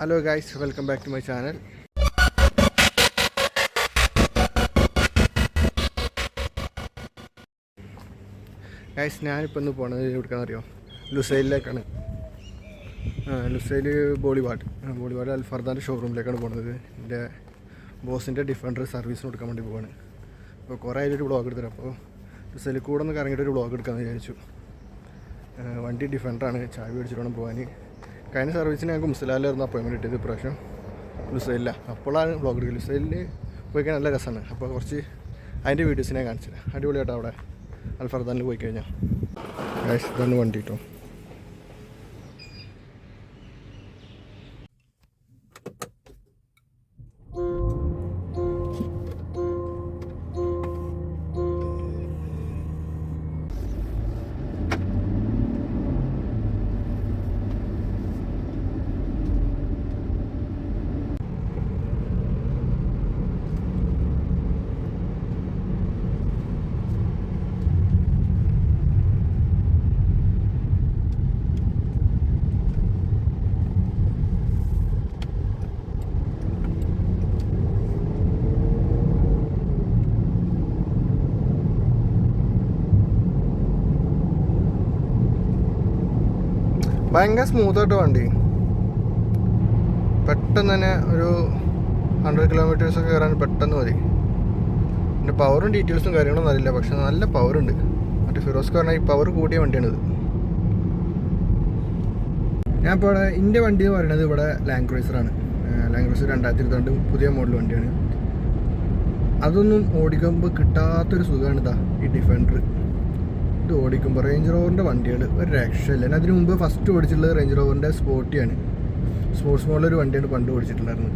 Hello guys welcome back to my channel guys ഞാനിപ്പോൾ ഒന്ന് പോണത് എവിടേക്കാണെന്നറിയോ ലുസൈലിലേക്കാണ് ലുസൈൽ ബോളിവാഡ് ബോളിവാഡ് അൽഫർദാന്റെ ഷോറൂമിലേക്കാണ് പോണത്. എന്റെ ബോസിന്റെ ഡിഫൻഡർ സർവീസിന് കൊടുക്കാൻ വേണ്ടി പോവാണ്. അപ്പോൾ കുറേ ആയിട്ട് ബ്ലോഗ് എടുത്തിട്ട് അപ്പോൾ ലുസൈലിൽ കൂടെ ഒന്ന് കറങ്ങിയിട്ട് ഒരു ബ്ലോഗ് എടുക്കാമെന്ന് വിചാരിച്ചു. വണ്ടി ഡിഫൻഡറാണ് ചായ മേടിച്ചിട്ട് വേണം പോകാൻ കഴിഞ്ഞ സർവീസിന് ഞങ്ങൾക്ക് മുസ്ലാലായിരുന്നു അപ്പോയിൻമെന്റ് കിട്ടിയത് ഇപ്രാവശ്യം. ലുസൈലില്ല അപ്പോഴാണ് ബ്ലോഗ് എടുക്കുക ലുസൈലിൽ പോയി നല്ല രസമാണ്. അപ്പോൾ കുറച്ച് അതിന്റെ വീഡിയോസിനെ കാണിച്ചില്ല അടിപൊളിയായിട്ട് അവിടെ. അൽഫർദാനിൽ പോയി കഴിഞ്ഞാൽ ഇതാണ് വണ്ടി കേട്ടോ ഭയങ്കര സ്മൂത്തായിട്ട് വണ്ടി. പെട്ടെന്ന് തന്നെ ഒരു ഹൺഡ്രഡ് കിലോമീറ്റേഴ്സ് ഒക്കെ കയറാൻ പെട്ടെന്ന് മതി. പിന്നെ പവറും ഡീറ്റെയിൽസും കാര്യങ്ങളൊന്നും അറിയില്ല പക്ഷെ നല്ല പവറുണ്ട് മറ്റേ ഫിറോസ് പറഞ്ഞാൽ ഈ പവർ കൂടിയ വണ്ടിയാണിത് ഞാൻ ഇപ്പോൾ ഇവിടെ എന്റെ വണ്ടി എന്ന് പറയുന്നത് ഇവിടെ ലാൻഡ് ക്രൂസറാണ് ലാൻഡ് ക്രൂസർ രണ്ടായിരത്തി ഇരുപത്തിരണ്ട് പുതിയ മോഡൽ വണ്ടിയാണ്. അതൊന്നും ഓടിക്കുമ്പോൾ കിട്ടാത്തൊരു സുഖമാണ് ഇതാ ഈ ഡിഫൻഡർ ഇത് ഓടിക്കുമ്പോൾ റേഞ്ച് റോവറിന്റെ വണ്ടികൾ ഒരു രക്ഷയില്ല. ഞാൻ അതിന് മുമ്പ് ഫസ്റ്റ് ഓടിച്ചിട്ടുള്ളത് റേഞ്ച് റോവറിന്റെ സ്പോർട്ടിയാണ് സ്പോർട്സ് മോഡലൊരു വണ്ടിയാണ് പണ്ട് ഓടിച്ചിട്ടുള്ളായിരുന്നു.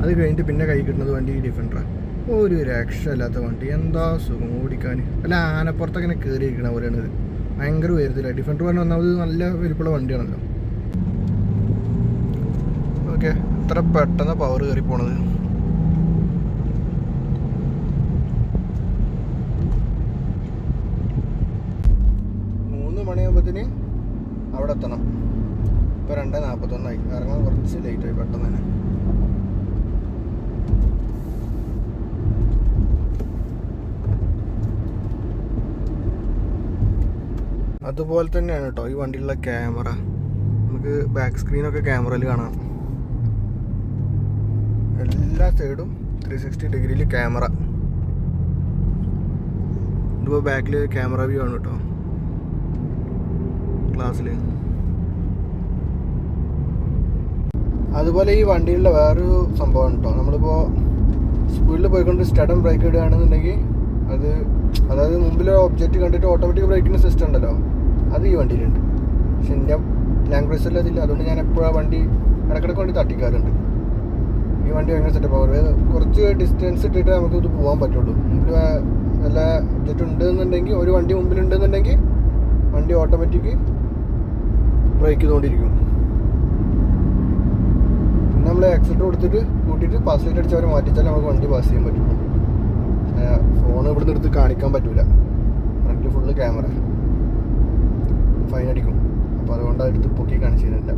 അത് കഴിഞ്ഞിട്ട് പിന്നെ കൈ കിട്ടുന്നത് വണ്ടി ഡിഫൻഡറാണ് ഒരു രക്ഷയില്ലാത്ത വണ്ടി. എന്താ സുഖം ഓടിക്കാൻ അല്ല ആനപ്പുറത്തൊക്കെ ഇങ്ങനെ ഇരിക്കണ പോലെയാണിത് ഭയങ്കര ഉയരത്തില്ല ഡിഫൻഡർ പറഞ്ഞ ഒന്നാമത് നല്ല വലിപ്പുള്ള വണ്ടിയാണല്ലോ. ഓക്കെ എത്ര പെട്ടെന്ന് പവർ കയറി പോണത്? മണിയാകുമ്പോഴത്തേന് അവിടെ എത്തണം. ഇപ്പോൾ രണ്ട് നാൽപ്പത്തൊന്നായി ഇറങ്ങാൻ കുറച്ച് ലേറ്റായി പെട്ടെന്ന് തന്നെ. അതുപോലെ തന്നെയാണ് കേട്ടോ ഈ വണ്ടിയിലുള്ള ക്യാമറ നമുക്ക് ബാക്ക് സ്ക്രീനൊക്കെ ക്യാമറയിൽ കാണാം. എല്ലാ സൈഡും ത്രീ സിക്സ്റ്റി ഡിഗ്രിയിൽ ക്യാമറ ഇതിപ്പോൾ ബാക്കിൽ ക്യാമറ വ്യൂ ആണ് കേട്ടോ ക്ലാസ്സിൽ അതുപോലെ ഈ വണ്ടിയിലുള്ള വേറൊരു സംഭവമാണ് കേട്ടോ നമ്മളിപ്പോൾ സ്പീഡിൽ പോയിക്കൊണ്ട് സ്റ്റഡം ബ്രേക്ക് ഇടുകയാണെന്നുണ്ടെങ്കിൽ അത് അതായത് മുമ്പിൽ ഒബ്ജക്റ്റ് കണ്ടിട്ട് ഓട്ടോമാറ്റിക് ബ്രേക്കിംഗ് സിസ്റ്റം ഉണ്ടല്ലോ അത് ഈ വണ്ടിയിലുണ്ട്. പക്ഷെ എന്റെ ലാംഗ്വേജിൽ അതില്ല അതുകൊണ്ട് ഞാൻ എപ്പോഴും വണ്ടി ഇടക്കിടക്ക് വണ്ടി തട്ടിക്കാറുണ്ട്. ഈ വണ്ടി ഭയങ്കര സെറ്റപ്പ് ആവും കുറച്ച് ഡിസ്റ്റൻസ് ഇട്ടിട്ട് നമുക്ക് ഇത് പോകാൻ പറ്റുള്ളൂ. മുമ്പിൽ നല്ല ഒബ്ജക്റ്റ് ഉണ്ടെന്നുണ്ടെങ്കിൽ ഒരു വണ്ടി മുമ്പിലുണ്ടെന്നുണ്ടെങ്കിൽ വണ്ടി ഓട്ടോമാറ്റിക് ബ്രേക്ക് ചെയ്തുകൊണ്ടിരിക്കും പിന്നെ നമ്മൾ ആക്സിഡന്റ് കൊടുത്തിട്ട് കൂട്ടിയിട്ട് പാസ് അടിച്ച് അവരെ മാറ്റിച്ചാൽ നമുക്ക് വണ്ടി പാസ് ചെയ്യാൻ പറ്റും. ഫോൺ ഇവിടെ നിന്ന് എടുത്ത് കാണിക്കാൻ പറ്റൂല. ഫ്രണ്ട് ഫുള്ള് ക്യാമറ ഫൈൻ അടിക്കും. അപ്പോൾ അതുകൊണ്ട് എടുത്ത് പൊക്കി കാണിച്ചിരുന്നില്ല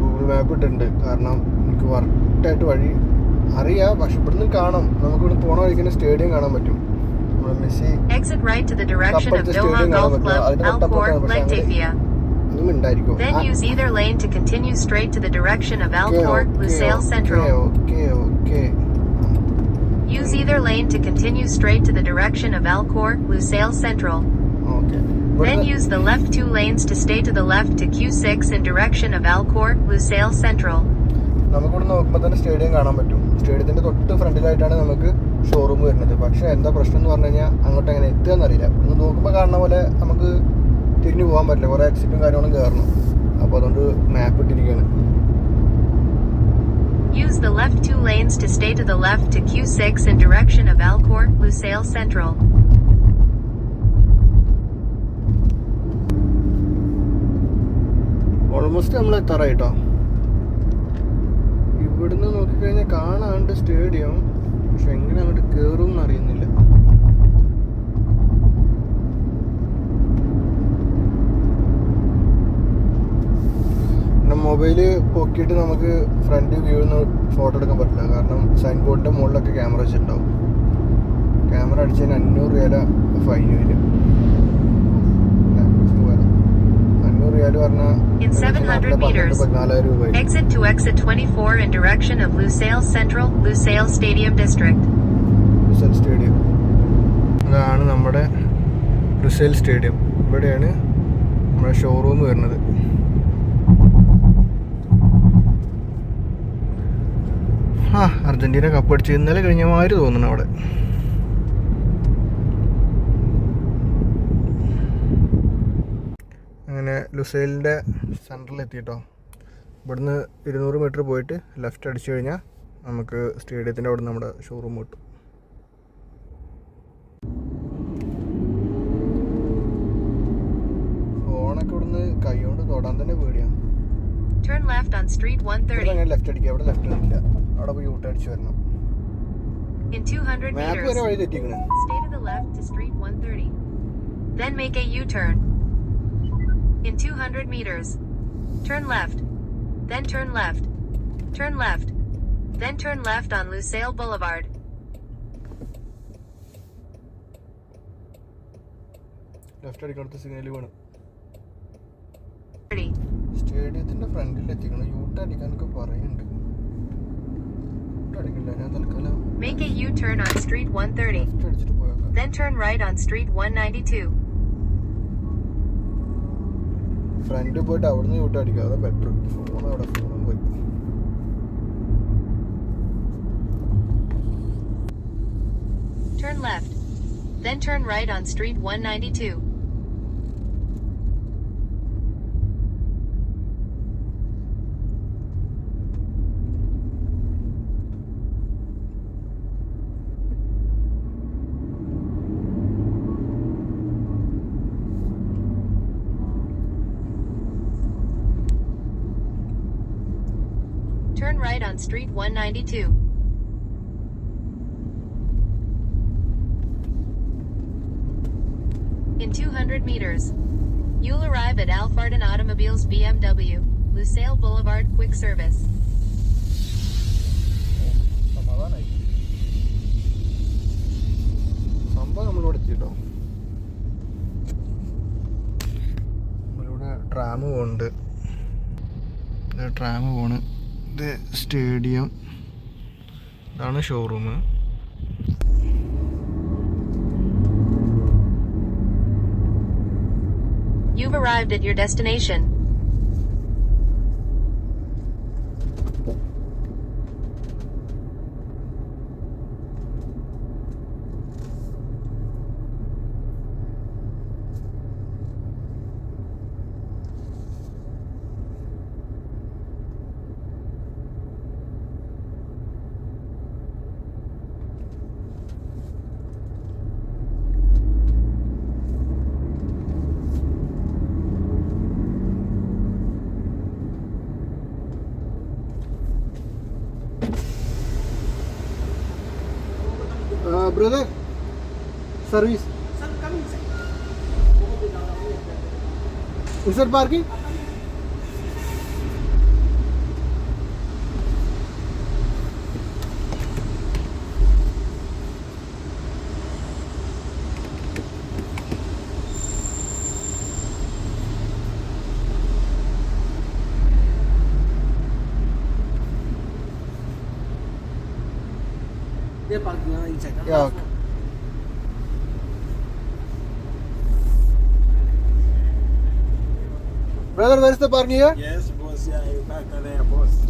ഗൂഗിൾ മാപ്പ് ഇട്ടിട്ടുണ്ട്. കാരണം എനിക്ക് കറക്റ്റായിട്ട് വഴി അറിയാം. പക്ഷെ ഇവിടുന്ന് കാണാം. നമുക്കിവിടെ പോണ വഴിക്ക് സ്റ്റേഡിയം കാണാൻ പറ്റും. നമ്മുടെ Messi Exit right to the direction of Kapag sa Doha steering Golf naman, Club, ah, ano, tapos Alcor, na ba siya? Legtavia. ഒന്നും ഉണ്ടായിരിക്കും Then use either lane to continue straight to the direction of Alcor, Lusail Central. Okay okay Use either lane to continue straight to the direction of Alcor, Lusail Central. Okay Then use the left two lanes to stay to the left to Q6 in direction of Alcor, Lusail Central. നമുക്കിവിടെ നോക്കുമ്പോൾ തന്നെ stadium കാണാൻ പറ്റും സ്റ്റേഡിയത്തിന്റെ തൊട്ട് ഫ്രണ്ടിലായിട്ടാണ് നമുക്ക് showroom വരുന്നത്. പക്ഷേ എന്താ പ്രശ്നം എന്ന് പറഞ്ഞു കഴിഞ്ഞാൽ അങ്ങോട്ട് എങ്ങനെ എത്തുക എന്നറിയില്ല ഒന്ന് നോക്കുമ്പോൾ കാണുന്ന പോലെ നമുക്ക് തിരിഞ്ഞു പോകാൻ പറ്റില്ല. കുറേ ആക്സിഡന്റും കാര്യങ്ങളും കയറണം അപ്പോൾ അതുകൊണ്ട് മാപ്പ് ഇട്ടിരിക്കുകയാണ് Use the left two lanes to stay to the left to Q6 in direction of Alcor, Lusail Central. Almost നമ്മൾ എത്താറായിട്ടോ ഇവിടുന്ന് നോക്കിക്കഴിഞ്ഞാൽ കാണാണ്ട് സ്റ്റേഡിയം പക്ഷെ എങ്ങനെ അങ്ങോട്ട് കയറും അറിയുന്നില്ല. മൊബൈൽ പൊക്കിയിട്ട് നമുക്ക് ഫ്രണ്ട് വ്യൂ നിന്ന് ഫോട്ടോ എടുക്കാൻ പറ്റില്ല. കാരണം സൈൻ ബോർഡിന്റെ മുകളിലൊക്കെ ക്യാമറ വെച്ചിട്ടുണ്ടാവും. ക്യാമറ അടിച്ചതിന് അഞ്ഞൂറ് രൂപ ഫൈൻ വരും. 700 meters, പതിനാലായിരം രൂപ വരും Exit to exit 24 in direction of Lusail Central, Lusail Stadium District. Lusail stadium അതാണ് നമ്മുടെ ലുസേൽ സ്റ്റേഡിയം ഇവിടെയാണ് നമ്മുടെ ഷോറൂം വരുന്നത്. ആ അർജന്റീന കപ്പടിച്ച് ഇന്നലെ കഴിഞ്ഞ മാതിരി തോന്നുന്നു അവിടെ അങ്ങനെ ലുസൈലിന്റെ സെന്ററിൽ എത്തിയിട്ടോ ഇവിടുന്ന് ഇരുന്നൂറ് മീറ്റർ പോയിട്ട് ലെഫ്റ്റ് അടിച്ചു കഴിഞ്ഞാൽ നമുക്ക് സ്റ്റേഡിയത്തിന്റെ അവിടെ നമ്മുടെ ഷോറൂം കിട്ടും. ഫോണൊക്കെ ഇവിടുന്ന് കൈകൊണ്ട് തൊടാൻ തന്നെ പേടിയാണ് Turn left on Street 130. അങ്ങനെ ലെഫ്റ്റ് അടിക്കുക അവിടെ ലെഫ്റ്റ് അടിക്കില്ല. അവിടെ പോയി ഊട്ട് അടിച്ചു വരണം. In 200 മാപ്പ് വരെ വഴി തെറ്റിക്കണേ stay to the left to Street 130. Then make a U-turn. In 200 meters, turn left. Then turn left. Turn left. Then turn left on Lusail Boulevard. Left അടിക്കണത്തെ signal വേണം 30. സ്റ്റേഡിയത്തിന്റെ ഫ്രണ്ടിൽ എത്തിക്കണം യൂട്ട് അടിക്കാനൊക്കെ പറയുന്നുണ്ട് യൂട്ട് അടിക്കില്ല ഞാൻ തൽക്കാലം Make a U-turn on Street 130. Left അടിച്ചിട്ട് പോയേക്കാം Then turn right on Street 192. ഫ്രണ്ടിൽ പോയിട്ട് അവിടുന്ന് യൂട്ട് അടിക്കുക അതാ ബെറ്റർ ഫോൺ അവിടെ ഫോണും പോയി Turn left. Then turn right on Street 192. right on Street 192. In 200 meters, you'll arrive at Alfarden Automobiles BMW, Lusail Boulevard Quick Service. സമാധാനായി സംഭവം നമ്മളിവിടെ എത്തിട്ടോ നമ്മളിവിടെ ട്രാം പോകുന്നുണ്ട് ഇത് ട്രാം പോണ് ഇത് സ്റ്റേഡിയം ഇതാണ് showroom You've arrived at your destination. brother? Service. Sir, coming, sir. Is there parking? Yeah. Brother, where is the parking here? Yes, boss. Yeah, back there, boss.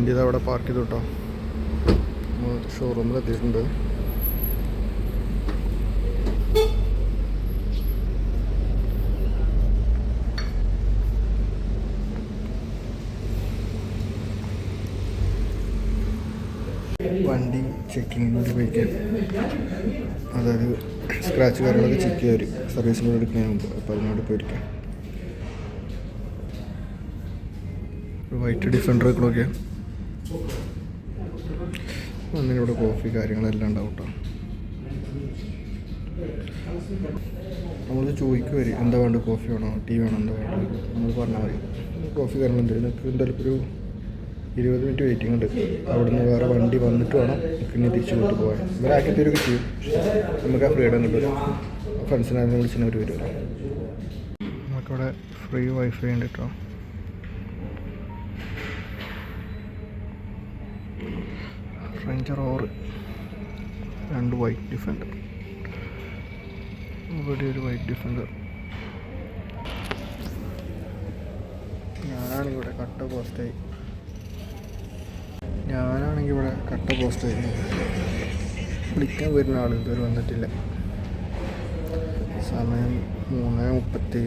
വണ്ടി ഇത് അവിടെ പാർക്ക് ചെയ്തു കേട്ടോ ഷോറൂമിൽ എത്തിയിട്ടുണ്ട്. വണ്ടി ചെക്കിങ്ങിനോട് പോയിക്കാൻ അതായത് സ്ക്രാച്ച് കാര്യങ്ങളൊക്കെ ചെക്ക് ചെയ്യാൻ സർവീസിന് സർവീസിനോട് എടുക്കുന്നതിന് മുമ്പ്. അപ്പോൾ അതിനോട് പോയിരിക്കാം. വൈറ്റ് ഡിഫൻഡറുകളൊക്കെ ഇവിടെ കോഫി കാര്യങ്ങളെല്ലാം ഉണ്ടാവും നമ്മൾ ചോദിക്കുവരും എന്താ വേണ്ടത്? കോഫി വേണോ? ടീ വേണോ? എന്താ വേണ്ടത്? നമ്മൾ പറഞ്ഞാൽ മതി. കോഫി കാര്യങ്ങൾ എന്തെങ്കിലും നിങ്ങൾക്ക് എന്തായാലും ഒരു ഇരുപത് മിനിറ്റ് വെയിറ്റിംഗ് ഉണ്ട്. അവിടുന്ന് വേറെ വണ്ടി വന്നിട്ട് വേണം ഇനി തിരിച്ചു കൊണ്ട് പോകാൻ. ഇവരാക്കി തരുമൊക്കെ ചെയ്യും. നമുക്ക് ആ ഫ്രീഡം ഉണ്ട് ഫ്രണ്ട്സിനായിരുന്നു വിളിച്ചിട്ട് അവർ വരുമല്ലോ നമുക്കിവിടെ ഫ്രീ വൈഫൈ ഉണ്ട് കേട്ടോ റേഞ്ചർ ഓറ് രണ്ട് വൈറ്റ് ഡിഫൻഡർ ഇവിടെ ഒരു വൈറ്റ് ഡിഫൻഡർ ഞാനാണെങ്കിൽ ഇവിടെ കട്ട പോസ്റ്റായി ഞാനാണെങ്കിൽ ഇവിടെ കട്ട പോസ്റ്റായി വിളിക്കാൻ വരുന്ന ആൾ ഇതുവരെ വന്നിട്ടില്ല. സമയം മൂന്ന് മുപ്പത്തി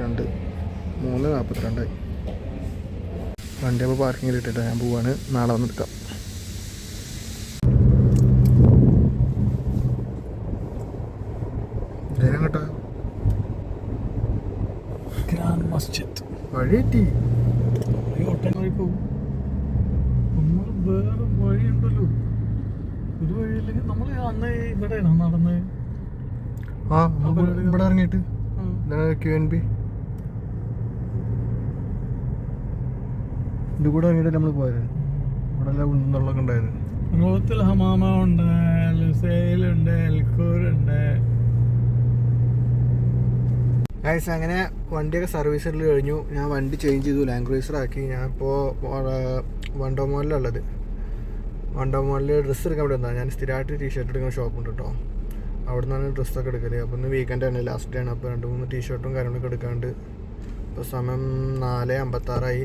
രണ്ട് മൂന്ന് നാൽപ്പത്തിരണ്ടായി വണ്ടി അപ്പോൾ പാർക്കിങ്ങിൽ ഇട്ടിട്ട് ഞാൻ പോവാണ്. നാളെ വന്നെടുക്കാം. പോകും നമ്മൾ വേറെ വഴിയുണ്ടല്ലോ. ഒരു വഴിയില്ലെങ്കിൽ നമ്മൾ അന്ന് ഇവിടെയാണ് നടന്ന്? ആ ഇവിടെ ഇറങ്ങിയിട്ട്. ക്യു എൻ ബി ഇത് കൂടെ ഇറങ്ങിയിട്ട് നമ്മൾ പോയത്. ഇവിടെ എല്ലാം ഉണ്ടെന്നുള്ളതൊക്കെ ഉണ്ടായത്. റോത്തിൽ ഹമാമ ഉണ്ട് ലുസൈലുണ്ട് എൽക്കൂറുണ്ട് ഗൈസ് അങ്ങനെ വണ്ടിയൊക്കെ സർവീസിൽ കഴിഞ്ഞു. ഞാൻ വണ്ടി ചേഞ്ച് ചെയ്തു. ലാൻഡ് ഞാൻ ഇപ്പോൾ വണ്ടോ മോളിലുള്ളത് വണ്ടോ മോളിൽ ഡ്രസ്സ് എടുക്കാൻ വേണ്ടി വന്നതാണ് ഞാൻ സ്ഥിരമായിട്ട് ടീഷർട്ട് എടുക്കുന്ന ഷോപ്പുണ്ട് കേട്ടോ അവിടെ നിന്നാണ് ഡ്രസ്സൊക്കെ എടുക്കൽ. അപ്പോൾ ഇന്ന് വീക്കെൻഡ് ആണ്. ലാസ്റ്റ് ഡേ ആണ്. അപ്പോൾ രണ്ട് മൂന്ന് ടീഷർട്ടും കാര്യങ്ങളൊക്കെ എടുക്കാണ്ട്. ഇപ്പോൾ സമയം നാല് അമ്പത്താറായി.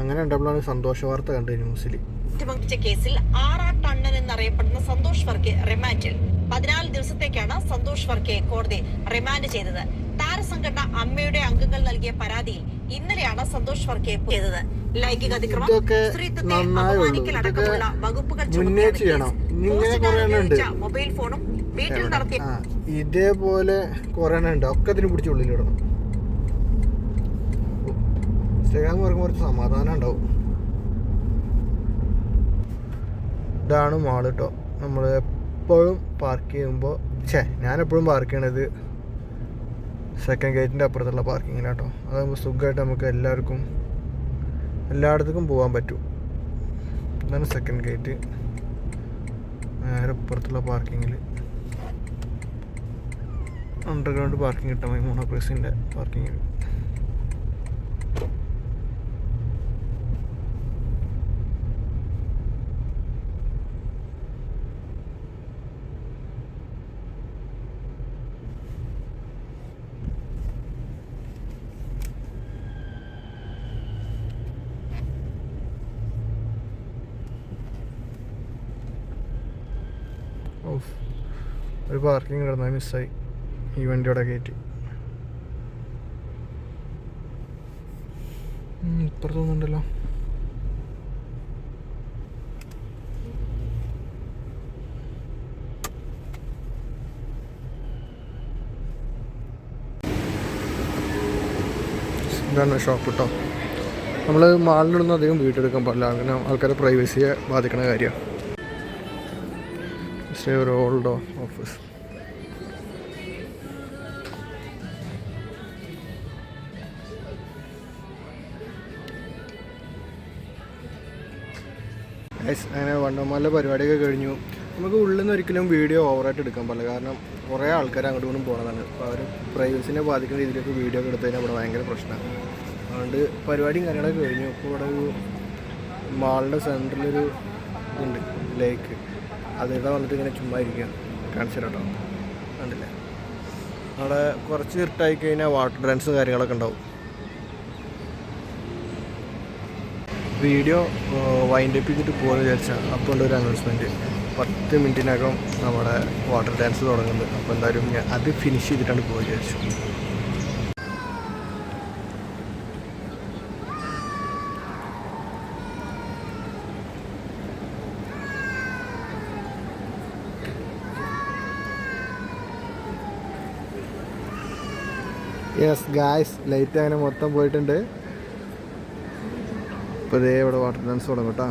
അങ്ങനെ ഉണ്ടപ്പോഴാണ് സന്തോഷ വാർത്ത കണ്ടത് ന്യൂസിൽ കേസിൽ ആറാട്ടണ്ണൻ എന്നറിയപ്പെടുന്ന സന്തോഷ് റിമാൻഡിൽ. പതിനാല് ദിവസത്തേക്കാണ് സന്തോഷ് വർക്കയെ കോടതി റിമാൻഡ് ചെയ്തത്. താരസംഘടന അമ്മയുടെ അംഗങ്ങൾ നൽകിയ പരാതിയിൽ ഇന്നലെയാണ് സന്തോഷ് വർക്കയെ ചെയ്തത് ലൈംഗിക അതിക്രമം സ്ത്രീത്വത്തെ അടക്കമുള്ള വകുപ്പുകൾ. ഉപയോഗിച്ച മൊബൈൽ ഫോണും വീട്ടിൽ നടത്തിയ ഇതേപോലെ കുറേ ഉണ്ട്. ഒക്കെ അതിന് പിടിച്ച് ഉള്ളിലിടണം ഇൻസ്റ്റാഗ്രാം പറയുമ്പോൾ കുറച്ച് സമാധാനം ഉണ്ടാവും. ഇതാണ് മാൾ കേട്ടോ നമ്മൾ എപ്പോഴും പാർക്ക് ചെയ്യുമ്പോൾ ഛേ ഞാനെപ്പോഴും പാർക്ക് ചെയ്യണത് സെക്കൻഡ് ഗേറ്റിന്റെ അപ്പുറത്തുള്ള പാർക്കിങ്ങിലാട്ടോ അതാകുമ്പോൾ സുഖമായിട്ട് നമുക്ക് എല്ലാവർക്കും എല്ലായിടത്തേക്കും പോകാൻ പറ്റും. ഇതാണ് സെക്കൻഡ് ഗേറ്റ് നേരെ അപ്പുറത്തുള്ള പാർക്കിങ്ങിൽ അണ്ടർഗ്രൗണ്ട് പാർക്കിംഗ് കിട്ടാൻ മതി പ്രസിന്റെ പാർക്കിങ്ങിൽ ഓഫ് ഒരു പാർക്കിംഗ് കിടന്നാൽ മിസ്സായി. ഈ വണ്ടിയോടെ കയറ്റി ഇപ്പുറത്തോന്നുണ്ടല്ലോ ഷോപ്പ് കേട്ടോ നമ്മൾ മാളിലൊന്നും അധികം വീട്ടെടുക്കാൻ പാടില്ല. അങ്ങനെ ആൾക്കാരെ പ്രൈവസിയെ ബാധിക്കുന്ന കാര്യമാണ്. ഓൾഡ് ഓഫീസ് അങ്ങനെ വണ്ടമാല പരിപാടിയൊക്കെ കഴിഞ്ഞു. നമുക്ക് ഉള്ളിൽ നിന്ന് ഒരിക്കലും വീഡിയോ ഓവറായിട്ട് എടുക്കാൻ പാടില്ല. കാരണം കുറേ ആൾക്കാർ അങ്ങോട്ടും ഇങ്ങോട്ടും പോകുന്നതാണ് അപ്പോൾ അവർ പ്രൈവസിനെ ബാധിക്കുന്ന രീതിയിലൊക്കെ വീഡിയോ ഒക്കെ എടുത്തു കഴിഞ്ഞാൽ ഇവിടെ ഭയങ്കര പ്രശ്നമാണ് അതുകൊണ്ട് പരിപാടിയും കാര്യങ്ങളൊക്കെ കഴിഞ്ഞു. അപ്പോൾ ഇവിടെ ഒരു മാളിന്റെ സെന്ററിലൊരു ഇതുണ്ട് ലേക്ക് അതിവിടെ വന്നിട്ട് ഇങ്ങനെ ചുമ്മാ ഇരിക്കുക കാണിച്ചു കേട്ടോ കണ്ടില്ലേ? അവിടെ കുറച്ച് ഇരുട്ടായി കഴിഞ്ഞാൽ വാട്ടർ ഡാൻസ് കാര്യങ്ങളൊക്കെ ഉണ്ടാവും. വീഡിയോ വൈൻഡ് അപ്പ് ചെയ്തിട്ട് പോകാൻ വിചാരിച്ചാൽ അപ്പോൾ ഉണ്ട് ഒരു അനൗൺസ്മെന്റ് പത്ത് മിനിറ്റിനകം നമ്മുടെ വാട്ടർ ഡാൻസ് തുടങ്ങുന്നത് അപ്പോൾ എന്തായാലും ഞാൻ അത് ഫിനിഷ് ചെയ്തിട്ടാണ് പോകാൻ വിചാരിച്ചു. യെസ് ഗായ്സ് ലൈറ്റ് അങ്ങനെ മൊത്തം പോയിട്ടുണ്ട്. ഇപ്പോൾ ഇതേ ഇവിടെ വാട്ടർ ഡാൻസ് തുടങ്ങും കേട്ടോ